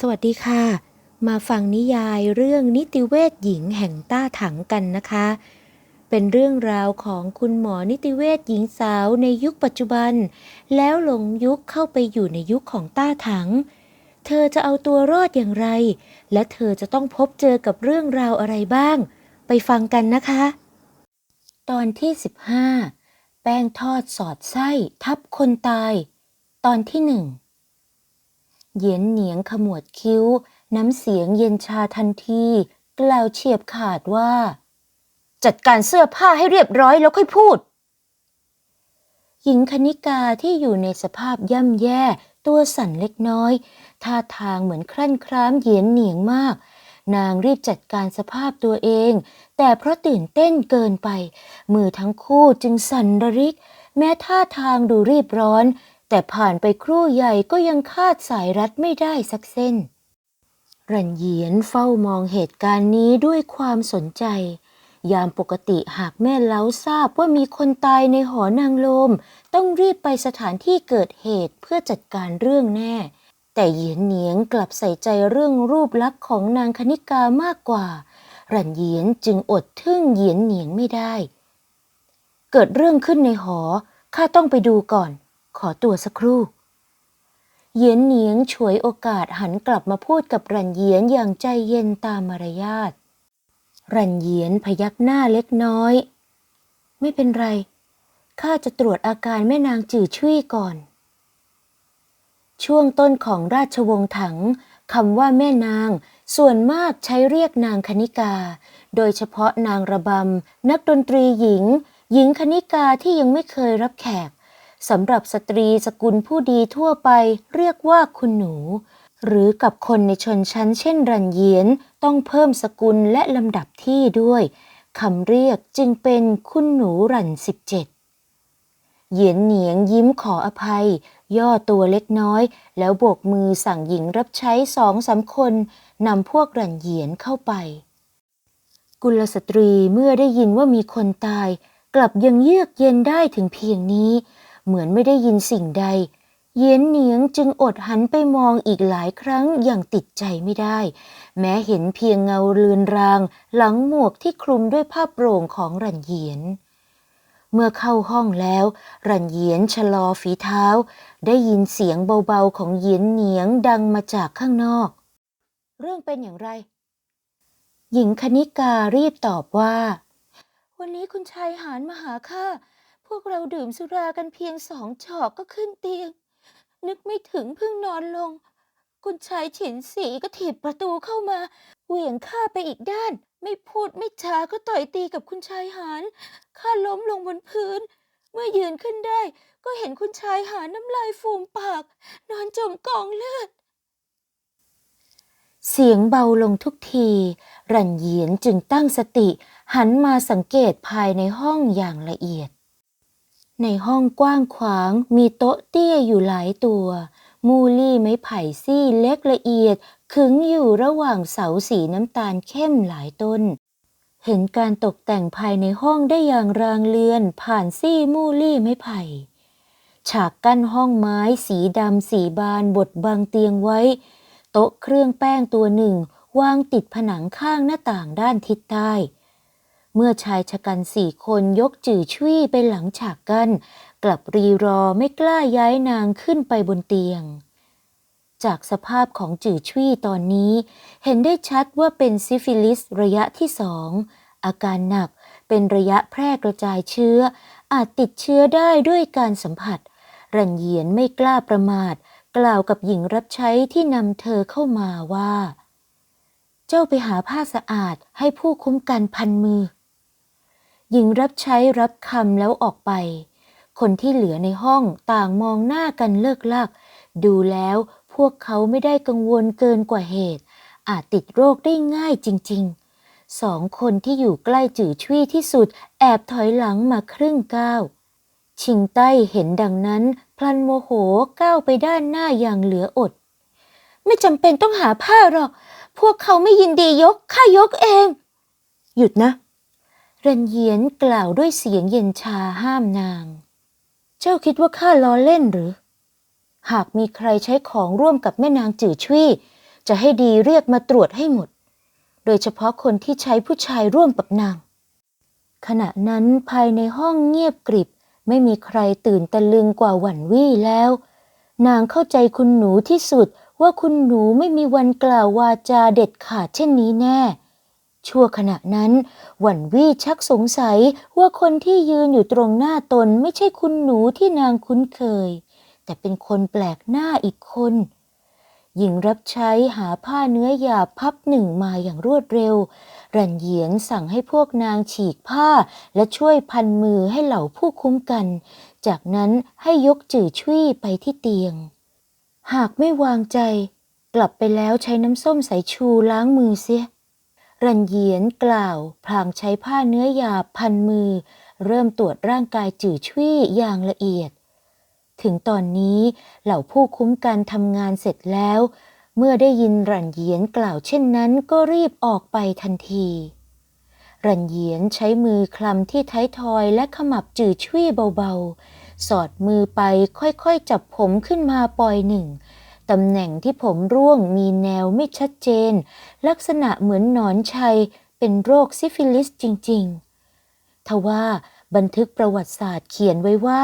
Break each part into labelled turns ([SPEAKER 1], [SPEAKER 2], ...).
[SPEAKER 1] สวัสดีค่ะ มาฟังนิยายเรื่องนิติเวชหญิงแห่งต้าถังกันนะคะ เป็นเรื่องราวของคุณหมอนิติเวชหญิงสาวในยุคปัจจุบัน แล้วหลงยุคเข้าไปอยู่ในยุคของต้าถัง เธอจะเอาตัวรอดอย่างไร และเธอจะต้องพบเจอกับเรื่องราวอะไรบ้าง ไปฟังกันนะคะ ตอนที่ 15 แป้งทอดสอดไส้ทับคนตาย ตอนที่หนึ่ง เยียนเหนียงขมวดคิ้ว น้ำเสียงเย็นชาทันที กล่าวเฉียบขาดว่า จัดการเสื้อผ้าให้เรียบร้อยแล้วค่อยพูด หญิงคณิกาที่อยู่ในสภาพย่ำแย่ตัวสั่นเล็กน้อยท่าทางเหมือนครั่นคร้ามเยียนเหนียงมาก นางรีบจัดการสภาพตัวเอง แต่เพราะตื่นเต้นเกินไป มือทั้งคู่จึงสั่นระริก แม้ท่าทางดูรีบร้อน แต่ผ่านไปครู่ใหญ่ก็ยังคาดสายรัดไม่ได้สักเส้น รันเยียนเฝ้ามองเหตุการณ์นี้ด้วยความสนใจ ยามปกติหากแม่เล้าทราบว่ามีคนตายในหอนางลม ต้องรีบไปสถานที่เกิดเหตุเพื่อจัดการเรื่องแน่ แต่เหยียนเหนียงกลับใส่ใจเรื่องรูปลักษณ์ของนางคณิกามากกว่า รันเยียนจึงอดทึ่งเหยียนเหนียงไม่ได้ เกิดเรื่องขึ้นในหอข้าต้องไปดูก่อน ขอตัวสักครู่เหยียนเหนียงฉวยโอกาสหันกลับมาพูดกับรันเยียนอย่างใจเย็นตามมารยาท รันเยียนพยักหน้าเล็กน้อย ไม่เป็นไร ข้าจะตรวจอาการแม่นางจื่อชุยก่อน ช่วงต้นของราชวงศ์ถังคำว่าแม่นางส่วนมากใช้เรียกนางคณิกา โดยเฉพาะนางระบำ นักดนตรีหญิง หญิงคณิกาที่ยังไม่เคยรับแขก สำหรับสตรีสกุลผู้ดีทั่วไปเรียกว่าคุณหนู หรือกับคนในชนชั้นเช่นรันเยียนต้องเพิ่มสกุลและลำดับที่ด้วยคำเรียกจึงเป็นคุณหนูรันสิบเจ็ดเหยียนเหนียงยิ้มขออภัย ย่อตัวเล็กน้อย แล้วโบกมือสั่งหญิงรับใช้สองสามคนนำพวกรันเหยียนเข้าไป กุลสตรีเมื่อได้ยินว่ามีคนตาย กลับยังเยือกเย็นได้ถึงเพียงนี้ เหมือนไม่ได้ยินสิ่งใด เยียนเหนียงจึงอดหันไปมองอีกหลายครั้งอย่างติดใจไม่ได้ แม้เห็นเพียงเงาเลือนราง หลังหมวกที่คลุมด้วยผ้าโปร่งของรันเหยียนเมื่อเข้าห้องแล้ว รันเหยียนชะลอฝีเท้า ได้ยินเสียงเบาๆของเหยียนเหนียงดังมาจากข้างนอก เรื่องเป็นอย่างไร หญิงคณิการีบตอบว่า วันนี้คุณชายหานมาหาข้า พวกเราดื่มสุรากันเพียงสองฉอกก็ขึ้นเตียง นึกไม่ถึงเพิ่งนอนลง คุณชายฉินสีก็ถีบประตูเข้ามา เหวี่ยงข้าไปอีกด้าน ไม่พูดไม่จาก็ต่อยตีกับคุณชายหานข้าล้มลงบนพื้น เมื่อยืนขึ้นได้ ก็เห็นคุณชายหานน้ำลายฟูมปาก นอนจมกองเลือดเสียงเบาลงทุกที รันเยียนจึงตั้งสติ หันมาสังเกตภายในห้องอย่างละเอียด ในห้องกว้างขวางมีโต๊ะเตี้ยอยู่หลายตัว มูลี่ไม้ไผ่ซี่เล็กละเอียด ขึงอยู่ระหว่างเสาสีน้ำตาลเข้มหลายต้น เห็นการตกแต่งภายในห้องได้อย่างรางเลือนผ่านซี่มูลี่ไม้ไผ่ ฉากกั้นห้องไม้สีดำสีบานบดบังเตียงไว้ โต๊ะเครื่องแป้งตัวหนึ่ง วางติดผนังข้างหน้าต่างด้านทิศใต้ เมื่อชายชะกันสี่คนยกจื่อชุยไปหลังฉากกั้นกลับรีรอไม่กล้าย้ายนางขึ้นไปบนเตียง จากสภาพของจื่อชุยตอนนี้ เห็นได้ชัดว่าเป็นซิฟิลิสระยะที่สองอาการหนักเป็นระยะแพร่กระจายเชื้อ อาจติดเชื้อได้ด้วยการสัมผัส รันเยียนไม่กล้าประมาท กล่าวกับหญิงรับใช้ที่นำเธอเข้ามาว่า เจ้าไปหาผ้าสะอาดให้ผู้คุ้มกันพันมือ หญิงรับใช้รับคำแล้วออกไป คนที่เหลือในห้องต่างมองหน้ากันเลิกลัก ดูแล้วพวกเขาไม่ได้กังวลเกินกว่าเหตุ อาจติดโรคได้ง่ายจริง ๆ สองคนที่อยู่ใกล้จื่อชุยที่สุด แอบถอยหลังมาครึ่งก้าวชิงใต้เห็นดังนั้น พลันโมโหก้าวไปด้านหน้าอย่างเหลืออด ไม่จำเป็นต้องหาผ้าหรอก พวกเขาไม่ยินดียกข้ายกเอง หยุดนะ รันเยียนกล่าวด้วยเสียงเย็นชาห้ามนาง เจ้าคิดว่าข้าล้อเล่นหรือ หากมีใครใช้ของร่วมกับแม่นางจื่อชุยจะให้ดีเรียกมาตรวจให้หมด โดยเฉพาะคนที่ใช้ผู้ชายร่วมกับนาง ขณะนั้นภายในห้องเงียบกริบ ไม่มีใครตื่นตะลึงกว่าหวันวี่แล้ว นางเข้าใจคุณหนูที่สุดว่าคุณหนูไม่มีวันกล่าววาจาเด็ดขาดเช่นนี้แน่ ชั่วขณะนั้น หวันวี่ชักสงสัยว่าคนที่ยืนอยู่ตรงหน้าตนไม่ใช่คุณหนูที่นางคุ้นเคย แต่เป็นคนแปลกหน้าอีกคน หญิงรับใช้หาผ้าเนื้อหยาบพับหนึ่งมาอย่างรวดเร็ว รันเหยียนสั่งให้พวกนางฉีกผ้าและช่วยพันมือให้เหล่าผู้คุ้มกัน จากนั้นให้ยกจื่อชุยไปที่เตียง หากไม่วางใจ กลับไปแล้วใช้น้ำส้มสายชูล้างมือเสีย รันเยียนกล่าวพลางใช้ผ้าเนื้อหยาบพันมือ เริ่มตรวจร่างกายจื่อชุยอย่างละเอียด ถึงตอนนี้เหล่าผู้คุ้มกันทำงานเสร็จแล้ว เมื่อได้ยินรันเยียนกล่าวเช่นนั้นก็รีบออกไปทันที รันเยียนใช้มือคลำที่ท้ายทอยและขมับจื่อชุยเบาๆ สอดมือไปค่อยๆจับผมขึ้นมาปล่อยหนึ่ง ตำแหน่งที่ผมร่วงมีแนวไม่ชัดเจน ลักษณะเหมือนหนอนชัย เป็นโรคซิฟิลิสจริงๆ ทว่าบันทึกประวัติศาสตร์เขียนไว้ว่า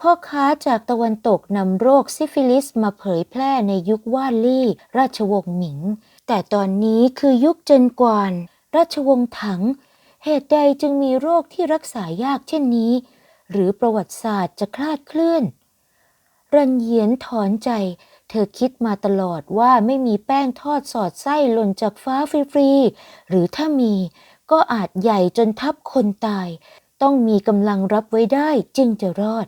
[SPEAKER 1] พ่อค้าจากตะวันตกนำโรคซิฟิลิสมาเผยแพร่ในยุคว่านลี่ ราชวงศ์หมิง แต่ตอนนี้คือยุคเจนกวานราชวงศ์ถัง เหตุใดจึงมีโรคที่รักษายากเช่นนี้ หรือประวัติศาสตร์จะคลาดเคลื่อน รันเยียนถอนใจ เธอคิดมาตลอดว่าไม่มีแป้งทอดสอดไส้หล่นจากฟ้าฟรีๆ หรือถ้ามีก็อาจใหญ่จนทับคนตาย ต้องมีกำลังรับไว้ได้จึงจะรอด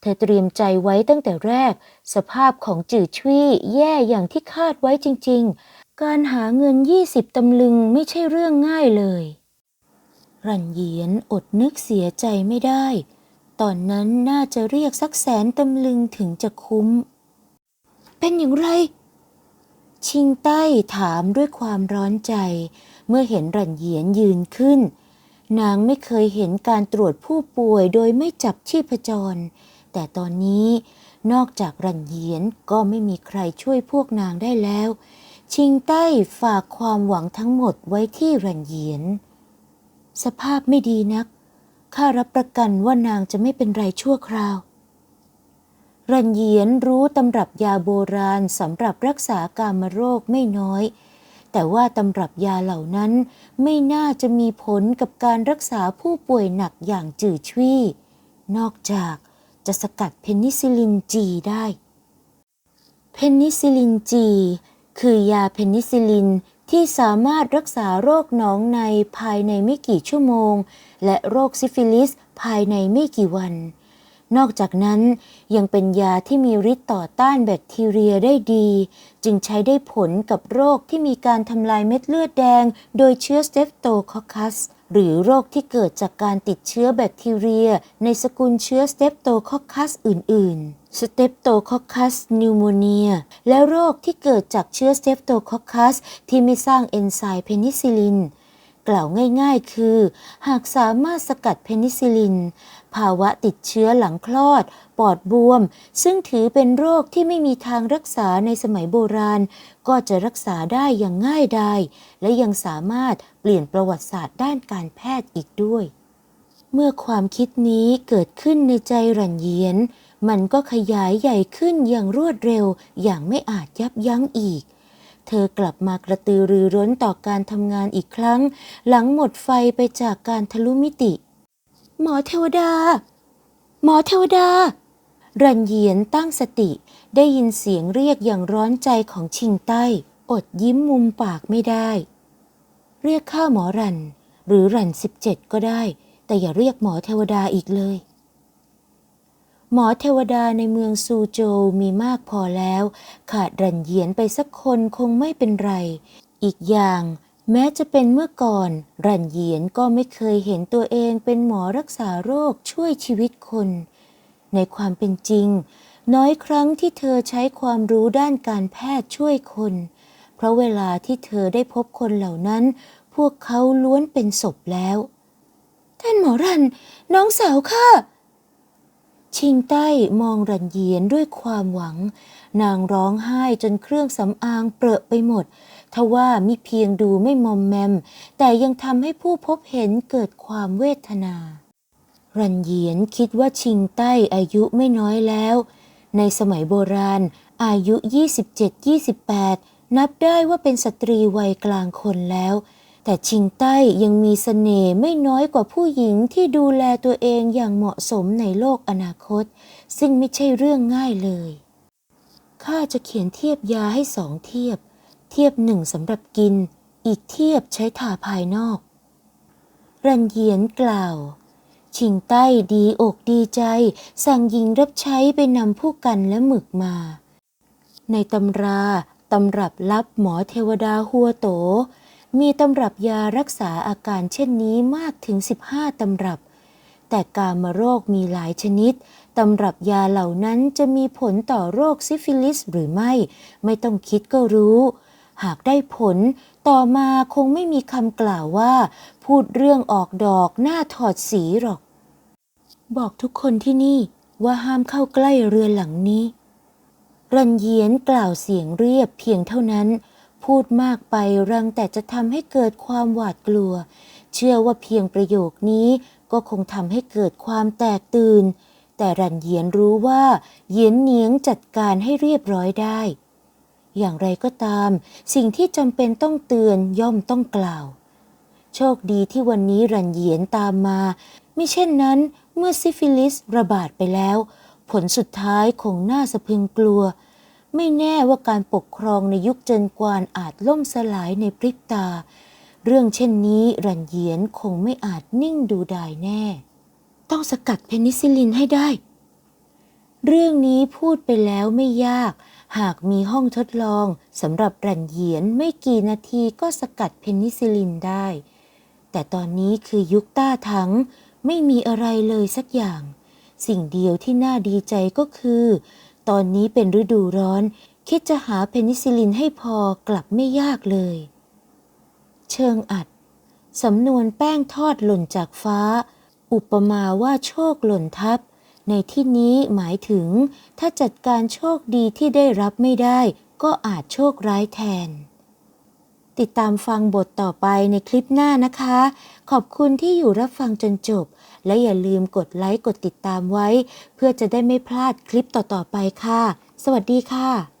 [SPEAKER 1] เธอเตรียมใจไว้ตั้งแต่แรก สภาพของจื่อชุยแย่อย่างที่คาดไว้จริง ๆ การหาเงิน20ตำลึงไม่ใช่เรื่องง่ายเลย รันเยียนอดนึกเสียใจไม่ได้ ตอนนั้นน่าจะเรียกสักแสนตำลึงถึงจะคุ้ม เป็นอย่างไร ชิงใต้ถามด้วยความร้อนใจ เมื่อเห็นรันเหยียนยืนขึ้น นางไม่เคยเห็นการตรวจผู้ป่วยโดยไม่จับชีพจร แต่ตอนนี้นอกจากรันเหยียนก็ไม่มีใครช่วยพวกนางได้แล้ว ชิงใต้ฝากความหวังทั้งหมดไว้ที่รันเหยียน สภาพไม่ดีนัก ข้ารับประกันว่านางจะไม่เป็นไรชั่วคราว รันเยียนรู้ตำรับยาโบราณสำหรับรักษากามโรคไม่น้อย แต่ว่าตำรับยาเหล่านั้นไม่น่าจะมีผลกับการรักษาผู้ป่วยหนักอย่างจืดชี่ นอกจากจะสกัดเพนิซิลินจีได้ เพนิซิลินจี คือยาเพนิซิลินที่สามารถรักษาโรคหนองในภายในไม่กี่ชั่วโมง และโรคซิฟิลิสภายในไม่กี่วัน นอกจากนั้นยังเป็นยาที่มีฤทธิ์ต่อต้านแบคทีเรียได้ดี จึงใช้ได้ผลกับโรคที่มีการทำลายเม็ดเลือดแดง โดยเชื้อสเตฟโตคอคัสหรือโรคที่เกิดจากการติดเชื้อแบคทีเรีย ในสกุลเชื้อสเตฟโตคอคัสอื่น ๆ สเตปโตคอคัสนิวโมเนีย และโรคที่เกิดจากเชื้อสเตปโตคอคัสที่ไม่สร้างเอนไซม์เพนิซิลิน กล่าวง่ายๆ คือ หากสามารถสกัดเพนิซิลิน ภาวะติดเชื้อหลังคลอด ปอดบวม ซึ่งถือเป็นโรคที่ไม่มีทางรักษาในสมัยโบราณ ก็จะรักษาได้อย่างง่ายดายและยังสามารถเปลี่ยนประวัติศาสตร์ด้านการแพทย์อีกด้วย เมื่อความคิดนี้เกิดขึ้นในใจรันเยียน มันก็ขยายใหญ่ขึ้นอย่างรวดเร็วอย่างไม่อาจยับยั้งอีก เธอกลับมากระตือรือร้นต่อการทำงานอีกครั้ง หลังหมดไฟไปจากการทะลุมิติ หมอเทวดา หมอเทวดา รันเยียนตั้งสติ ได้ยินเสียงเรียกอย่างร้อนใจของชิงใต้ อดยิ้มมุมปากไม่ได้ เรียกข้าหมอรัน หรือรันสิบเจ็ดก็ได้ แต่อย่าเรียกหมอเทวดาอีกเลย หมอเทวดาในเมืองซูโจวมีมากพอแล้ว ขาดรันเยียนไปสักคนคงไม่เป็นไร อีกอย่างแม้จะเป็นเมื่อก่อน รันเยียนก็ไม่เคยเห็นตัวเองเป็นหมอรักษาโรคช่วยชีวิตคน ในความเป็นจริง น้อยครั้งที่เธอใช้ความรู้ด้านการแพทย์ช่วยคน เพราะเวลาที่เธอได้พบคนเหล่านั้น พวกเขาล้วนเป็นศพแล้ว ท่านหมอรัน น้องสาวข้า ชิงใต้มองรันเยียนด้วยความหวัง นางร้องไห้จนเครื่องสำอางเปรอะไปหมด ทว่ามิเพียงดูไม่มอมแมม แต่ยังทำให้ผู้พบเห็นเกิดความเวทนา รันเยียนคิดว่าชิงใต้อายุไม่น้อยแล้ว ในสมัยโบราณ อายุ 27-28 นับได้ว่าเป็นสตรีวัยกลางคนแล้ว แต่ชิงใต้ยังมีเสน่ห์ไม่น้อยกว่าผู้หญิงที่ดูแลตัวเองอย่างเหมาะสมในโลกอนาคต ซึ่งไม่ใช่เรื่องง่ายเลย ข้าจะเขียนเทียบยาให้สองเทียบ เทียบหนึ่งสำหรับกิน อีกเทียบใช้ทาภายนอก รันเยียนกล่าว ชิงใต้ดีอกดีใจ สั่งหญิงรับใช้ไปนำผู้กันและหมึกมา ในตำราตำรับลับหมอเทวดาหัวโต มีตำรับยารักษาอาการเช่นนี้มากถึง 15 ตำรับ แต่กามโรคมีหลายชนิด ตำรับยาเหล่านั้นจะมีผลต่อโรคซิฟิลิสหรือไม่ ไม่ต้องคิดก็รู้ หากได้ผลต่อมาคงไม่มีคำกล่าวว่า พูดเรื่องออกดอกหน้าถอดสีหรอก บอกทุกคนที่นี่ว่าห้ามเข้าใกล้เรือนหลังนี้ รันเยียนกล่าวเสียงเรียบเพียงเท่านั้น พูดมากไปรังแต่จะทำให้เกิดความหวาดกลัว เชื่อว่าเพียงประโยคนี้ก็คงทำให้เกิดความแตกตื่น แต่รันเยียนรู้ว่าเยียนเนียงจัดการให้เรียบร้อยได้ อย่างไรก็ตาม สิ่งที่จำเป็นต้องเตือนย่อมต้องกล่าว โชคดีที่วันนี้รันเยียนตามมา ไม่เช่นนั้นเมื่อซิฟิลิสระบาดไปแล้ว ผลสุดท้ายคงน่าสะพึงกลัว ไม่แน่ว่าการปกครองในยุคเจินกวานอาจล่มสลายในพริบตา เรื่องเช่นนี้รันเยียนคงไม่อาจนิ่งดูดายแน่ ต้องสกัดเพนิซิลินให้ได้ เรื่องนี้พูดไปแล้วไม่ยาก หากมีห้องทดลองสำหรับรันเยียนไม่กี่นาทีก็สกัดเพนิซิลินได้ แต่ตอนนี้คือยุคต้าถังไม่มีอะไรเลยสักอย่าง สิ่งเดียวที่น่าดีใจก็คือ ตอนนี้เป็นฤดูร้อน คิดจะหาเพนิซิลินให้พอกลับไม่ยากเลย เชิงอัด สำนวนแป้งทอดหล่นจากฟ้า อุปมาว่าโชคหล่นทับ ในที่นี้หมายถึง ถ้าจัดการโชคดีที่ได้รับไม่ได้ ก็อาจโชคร้ายแทน ติดตามฟังบทต่อไปในคลิปหน้านะคะ ขอบคุณที่อยู่รับฟังจนจบ และอย่าลืมกดไลค์กดติดตามไว้ เพื่อจะได้ไม่พลาดคลิปต่อๆไปค่ะ สวัสดีค่ะ